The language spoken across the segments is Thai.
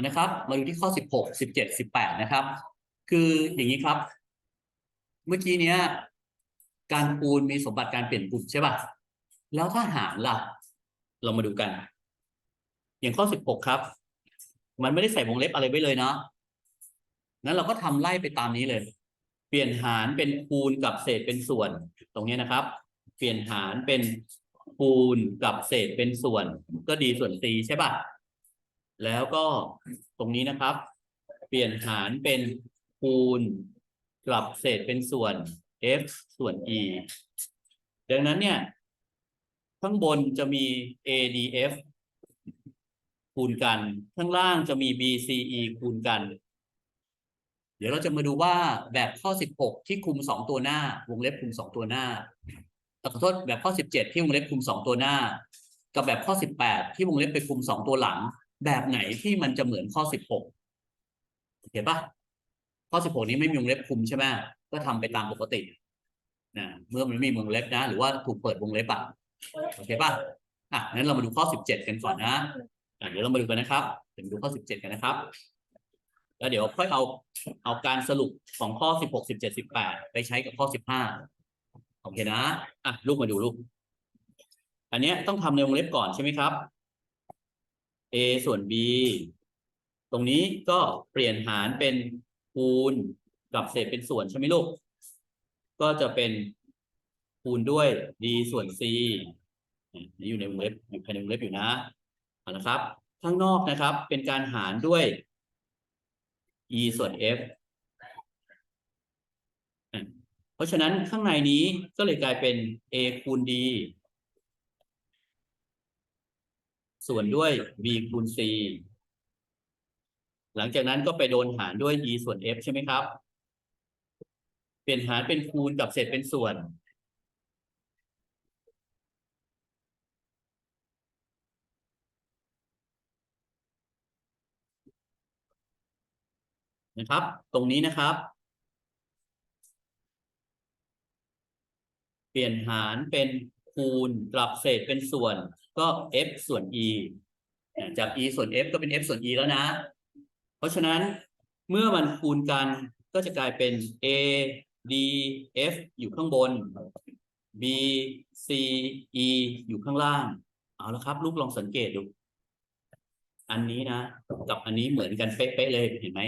นะครับ มาดูที่ข้อสิบหกสิบเจ็ดสิบแปดนะครับ คืออย่างนี้ครับ เมื่อกี้เนี้ย การคูณมีสมบัติการเปลี่ยนกลุ่มใช่ป่ะ แล้วถ้าหารล่ะ เรามาดูกัน อย่างข้อสิบหกครับ มันไม่ได้ใส่วงเล็บอะไรไว้เลยเนาะงั้นเราก็ทำไล่ไปตามนี้เลย เปลี่ยนหารเป็นคูณกับเศษเป็นส่วน ตรงนี้นะครับ เปลี่ยนหารเป็นคูณกับเศษเป็นส่วน ก็ดีส่วน c ใช่ป่ะ แล้วก็ตรงนี้นะครับ เปลี่ยนหารเป็นคูณกลับเศษเป็นส่วน f ส่วน e ดังนั้นเนี่ย ข้างบนจะมี adf คูณกัน ข้างล่างจะมี bce คูณกัน เดี๋ยวเราจะมาดูว่าแบบข้อ 16 ที่คุม 2 ตัวหน้า วงเล็บคุม 2 ตัวหน้าต่อขอโทษแบบข้อ 17 ที่วงเล็บคุม 2 ตัวหน้า กับแบบข้อ 18 ที่วงเล็บไปคุม 2 ตัวหลัง แบบไหนที่มันจะเหมือนข้อ16เห็นปะข้อ16นี้ไม่มีวงเล็บคุมใช่ไหมก็ทำไปตามปกตินะเมื่อมันมีวงเล็บนะ หรือว่าถูกเปิดวงเล็บอะโอเคปะอะงั้นเรามาดูข้อ17กันก่อนนะอะเดี๋ยวเรามาดูกันนะครับเดี๋ยวมาดูข้อ17กันนะครับ แล้วเดี๋ยวค่อยเอาเอาการสรุปของข้อ16 17 18ไปใช้กับข้อ15โอเคนะอะลูกมาดูลูก อันเนี้ยต้องทำในวงเล็บก่อนใช่ไหมครับ a ส่วน b ตรงนี้ก็เปลี่ยนหารเป็นคูณกับเศษเป็นส่วนใช่ไหมลูก ก็จะเป็นคูณด้วย d ส่วน c นี่อยู่ในวงเล็บอยู่ภายในวงเล็บอยู่นะเอาละครับ ข้างนอกนะครับ เป็นการหารด้วย e ส่วน f อะเพราะฉะนั้นข้างในนี้ก็เลยกลายเป็น a คูณ d ส่วนด้วย b คูณ c หลังจากนั้นก็ไปโดนหารด้วย e ส่วน f ใช่ไหมครับ เปลี่ยนหารเป็นคูณกับเศษเป็นส่วน นะครับ ตรงนี้นะครับ เปลี่ยนหารเป็น คูณกลับเศษเป็นส่วนก็ f ส่วน e อะจาก e ส่วน f ก็เป็น f ส่วน e แล้วนะ เพราะฉะนั้นเมื่อมันคูณกันก็จะกลายเป็น a d f อยู่ข้างบน b c e อยู่ข้างล่าง เอาละครับ ลูกลองสังเกตดู อันนี้นะ กับอันนี้เหมือนกันเป๊ะๆเลยเห็นไหม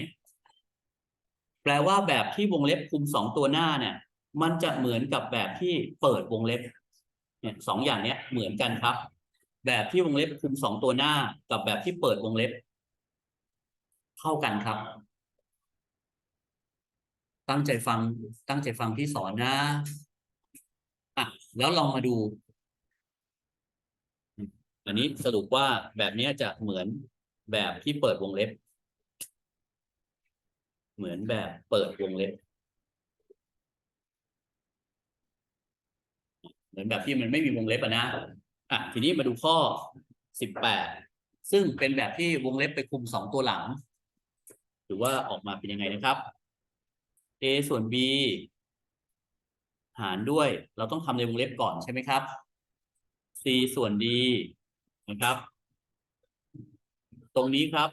แปลว่าแบบที่วงเล็บคุมสองตัวหน้าเนี่ย มันจะเหมือนกับแบบที่เปิดวงเล็บ เนี่ยสองอย่างเนี้ยเหมือนกันครับ แบบที่วงเล็บคุมสองตัวหน้ากับแบบที่เปิดวงเล็บเข้ากันครับ ตั้งใจฟังตั้งใจฟังที่สอนนะอะแล้วลองมาดูอันนี้สรุปว่าแบบนี้จะเหมือนแบบที่เปิดวงเล็บ เหมือนแบบเปิดวงเล็บ เหมือนแบบที่มันไม่มีวงเล็บอะนะอะทีนี้มาดูข้อสิบแปดซึ่งเป็นแบบที่วงเล็บไปคุมสองตัวหลังหรือว่าออกมาเป็นยังไงนะครับ a ส่วน b หารด้วย เราต้องทำในวงเล็บก่อนใช่ไหมครับ c ส่วน d นะครับ ตรงนี้ครับ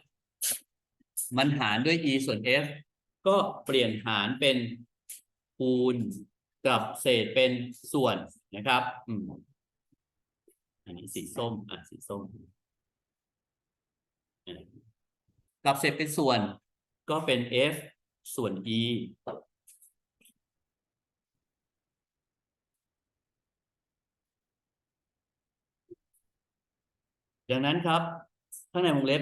มันหารด้วย e ส่วน f ก็เปลี่ยนหารเป็นคูณ กับเศษเป็นส่วนนะครับอืมอันนี้สีส้มอะสีส้ม กับเศษเป็นส่วนก็เป็น f ส่วน e ดังนั้นครับ ข้างในวงเล็บ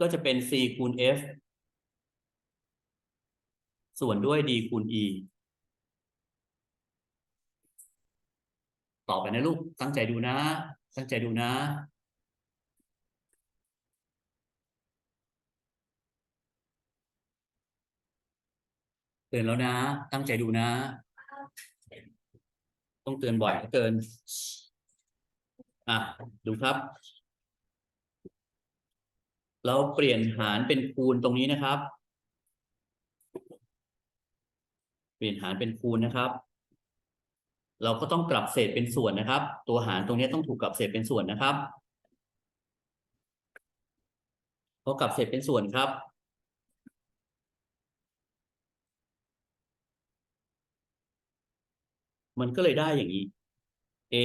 ก็จะเป็น c คูณ f ส่วนด้วย d คูณ e ต่อไปนะลูก ตั้งใจดูนะ ตั้งใจดูนะ เตือนแล้วนะ ตั้งใจดูนะ ต้องเตือนบ่อยเหลือเกิน อะ ดูครับ เราเปลี่ยนหารเป็นคูณตรงนี้นะครับ เปลี่ยนหารเป็นคูณนะครับ เราก็ต้องกลับเศษเป็นส่วนนะครับ ตัวหารตรงนี้ต้องถูกกลับเศษเป็นส่วนนะครับพอกลับเศษเป็นส่วนครับ มันก็เลยได้อย่างนี้ A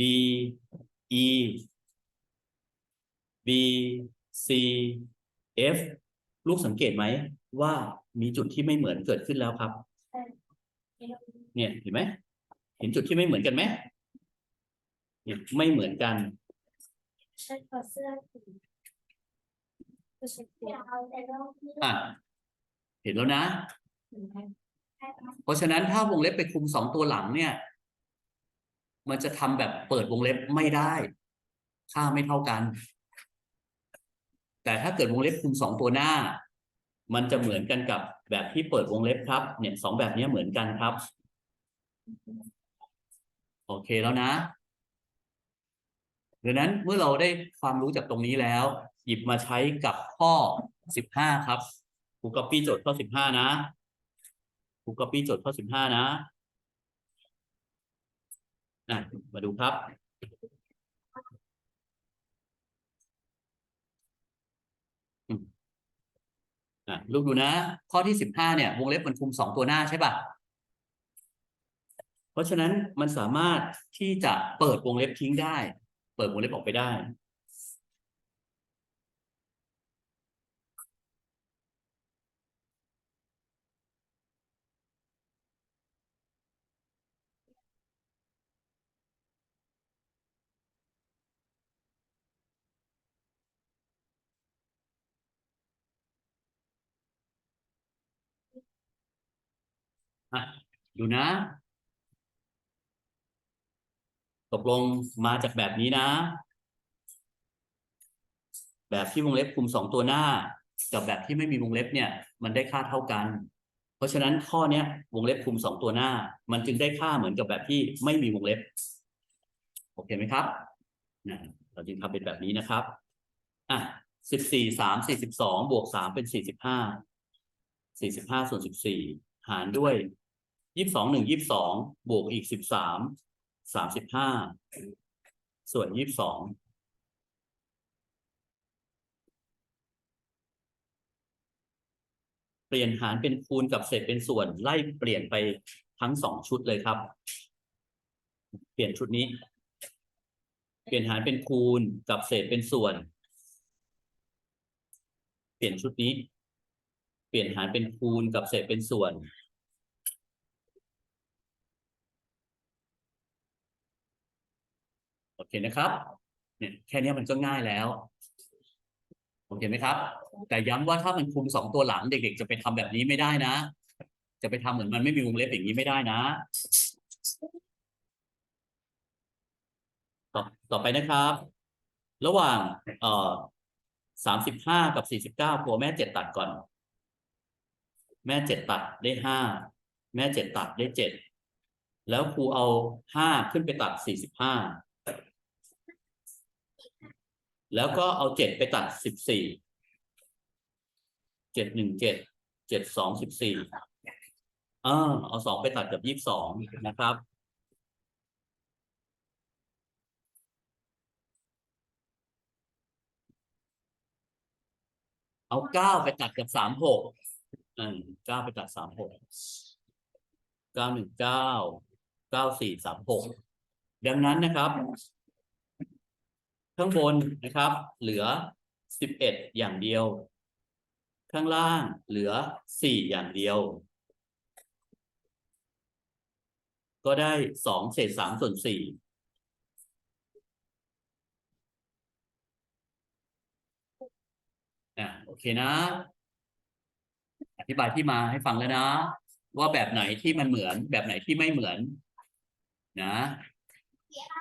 D E B C F ลูกสังเกตไหม ว่ามีจุดที่ไม่เหมือนเกิดขึ้นแล้วครับ เนี่ยเห็นไหม เห็นจุดที่ไม่เหมือนกันไหมเนี่ยไม่เหมือนกัน ฉันขอเสื้อสีก็ฉันเปลี่ยนเอาแต่รอบที่อะ เห็นแล้วนะหนึ่งพันแค่นั้นเพราะฉะนั้นถ้าวงเล็บไปคุมสองตัวหลังเนี่ย มันจะทำแบบเปิดวงเล็บไม่ได้ ค่าไม่เท่ากัน แต่ถ้าเกิดวงเล็บคุมสองตัวหน้า มันจะเหมือนกันกับแบบที่เปิดวงเล็บครับ เนี่ยสองแบบนี้เหมือนกันครับ โอเคแล้วนะดังนั้นเมื่อเราได้ความรู้จากตรงนี้แล้ว หยิบมาใช้กับข้อสิบห้าครับครูก๊อปปี้โจทย์ข้อสิบห้านะครูก๊อปปี้โจทย์ข้อสิบห้านะอะมาดูครับอะลูกดูนะ ข้อที่สิบห้าเนี่ย วงเล็บมันคุมสองตัวหน้าใช่ป่ะ เพราะฉะนั้นมันสามารถที่จะเปิดวงเล็บทิ้งได้ เปิดวงเล็บออกไปได้ อะ ดูนะ ตกลงมาจากแบบนี้นะ แบบที่วงเล็บคุมสองตัวหน้า กับแบบที่ไม่มีวงเล็บเนี่ย มันได้ค่าเท่ากัน เพราะฉะนั้นข้อเนี้ยวงเล็บคุมสองตัวหน้า มันจึงได้ค่าเหมือนกับแบบที่ไม่มีวงเล็บ โอเคไหมครับนะเราจึงทำเป็นแบบนี้นะครับอะสิบสี่สามสี่สิบสองบวกสามเป็นสี่สิบห้าสี่สิบห้าส่วนสิบสี่หารด้วยยี่สิบสองหนึ่งยี่สิบสองบวกอีกสิบสาม สามสิบห้าส่วนยี่สิบสองเปลี่ยนหารเป็นคูณกับเศษเป็นส่วนไล่เปลี่ยนไปทั้งสองชุดเลยครับ เปลี่ยนชุดนี้ เปลี่ยนหารเป็นคูณกับเศษเป็นส่วน เปลี่ยนชุดนี้ เปลี่ยนหารเป็นคูณกับเศษเป็นส่วน โอ เคนะครับ เนี่ยแค่เนี้ยมันก็ง่ายแล้วโอเคไหมครับ แต่ย้ำว่าถ้ามันคุมสองตัวหลังเด็ก ๆ จะไปทำแบบนี้ไม่ได้นะ จะไปทำเหมือนมันไม่มีวงเล็บอย่างนี้ไม่ได้นะต่อต่อไปนะครับ ระหว่างเอ่อสามสิบห้ากับสี่สิบเก้าครัวแม่เจ็ดตัดก่อน แม่เจ็ดตัดได้ห้าแม่เจ็ดตัดได้เจ็ดแล้วครูเอาห้าขึ้นไปตัดสี่สิบห้า แล้วก็เอาเจ็ดไปตัดสิบสี่เจ็ดหนึ่งเจ็ดเจ็ดสองสิบสี่อ่าเอาสองไปตัดกับยี่สิบสองนะครับ เอาเก้าไปตัดกับสามหกอืมเก้าไปตัดสามหกเก้าหนึ่งเก้าเก้าสี่สามหกดังนั้นนะครับ ข้างบนนะครับ เหลือสิบเอ็ดอย่างเดียว ข้างล่างเหลือสี่อย่างเดียว ก็ได้สองเศษสามส่วนสี่อะโอเคนะ อธิบายที่มาให้ฟังแล้วนะ ว่าแบบไหนที่มันเหมือนแบบไหนที่ไม่เหมือน นะ